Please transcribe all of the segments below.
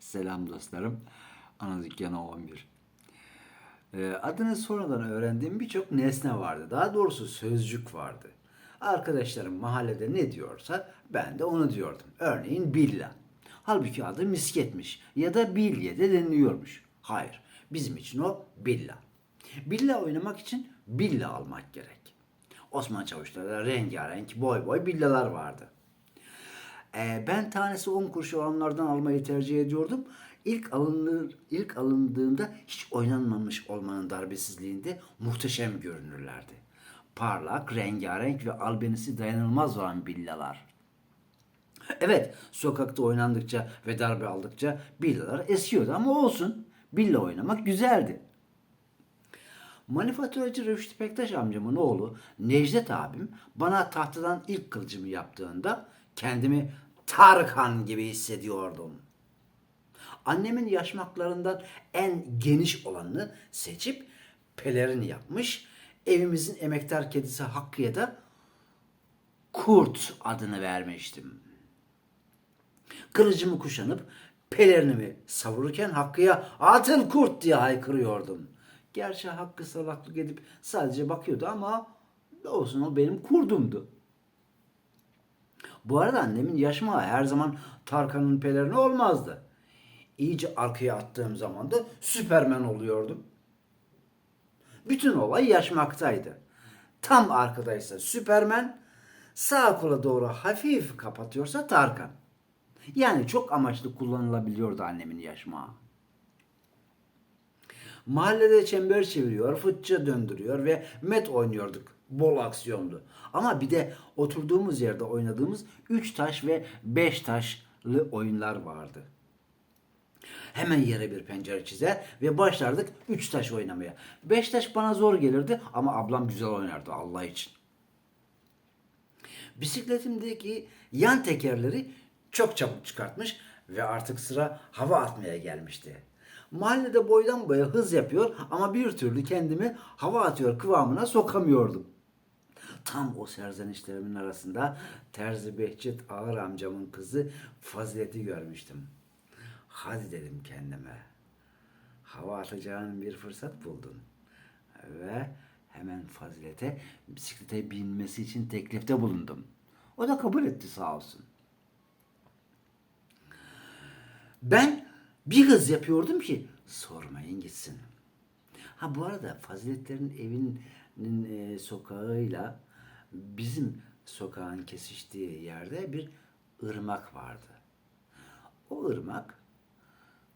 Selam dostlarım. Ana dükkanı 11. Ee, adını sonradan öğrendiğim birçok nesne vardı. Daha doğrusu sözcük vardı. Arkadaşlarım mahallede ne diyorsa ben de onu diyordum. Örneğin billa. Halbuki adı misketmiş ya da bilye de deniliyormuş. Hayır, bizim için o billa. Billa oynamak için billa almak gerek. Osman Çavuşlar'da rengarenk boy boy billalar vardı. Ee, ben tanesi 10 kuruş olanlardan almayı tercih ediyordum. İlk alınır, ilk alındığında hiç oynanmamış olmanın darbesizliğinde muhteşem görünürlerdi. Parlak, rengarenk ve albenisi dayanılmaz olan billalar. Evet, sokakta oynandıkça ve darbe aldıkça billalar eskiyordu ama olsun. Billa oynamak güzeldi. Manifaturacı Rüştü Pektaş amcamın oğlu Necdet abim bana tahtadan ilk kılıcımı yaptığında kendimi Tarkan gibi hissediyordum. Annemin yaşmaklarından en geniş olanını seçip pelerin yapmış. Evimizin emektar kedisi Hakkı'ya da Kurt adını vermiştim. Kılıcımı kuşanıp pelerinimi savururken Hakkı'ya atıl kurt diye haykırıyordum. Gerçi Hakkı salaklık edip sadece bakıyordu ama olsun o benim kurdumdu. Bu arada annemin yaşma her zaman Tarkan'ın pelerini olmazdı. İyice arkaya attığım zaman da Süpermen oluyordum. Bütün olay yaşmaktaydı. Tam arkadaysa Süpermen, sağ kola doğru hafif kapatıyorsa Tarkan. Yani çok amaçlı kullanılabiliyordu annemin yaşmağı. Mahallede çember çeviriyor, fıtça döndürüyor ve met oynuyorduk. Bol aksiyonlu. Ama bir de oturduğumuz yerde oynadığımız 3 taş ve 5 taşlı oyunlar vardı. Hemen yere bir pencere çizer ve başlardık 3 taş oynamaya. 5 taş bana zor gelirdi ama ablam güzel oynardı Allah için. Bisikletimdeki yan tekerleri çok çabuk çıkartmış ve artık sıra hava atmaya gelmişti. Mahallede boydan boya hız yapıyor ama bir türlü kendimi hava atıyor kıvamına sokamıyordum. Tam o serzenişlerimin arasında Terzi Behçet Ağır amcamın kızı Fazilet'i görmüştüm. Hadi dedim kendime. Hava atacağın bir fırsat buldun. Ve hemen Fazilet'e bisiklete binmesi için teklifte bulundum. O da kabul etti sağ olsun. Ben bir hız yapıyordum ki sormayın gitsin. Ha bu arada Faziletlerin evinin e, sokağıyla bizim sokağın kesiştiği yerde bir ırmak vardı. O ırmak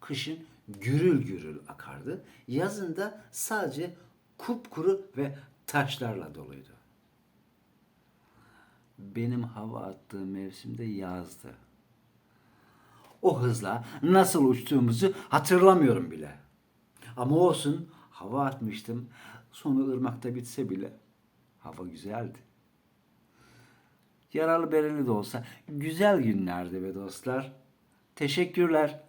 kışın gürül gürül akardı. Yazında sadece kupkuru ve taşlarla doluydu. Benim hava attığım mevsimde yazdı. O hızla nasıl uçtuğumuzu hatırlamıyorum bile. Ama olsun hava atmıştım. Sonu ırmakta bitse bile hava güzeldi. Yaralı bereli de olsa güzel günlerdi be dostlar. Teşekkürler.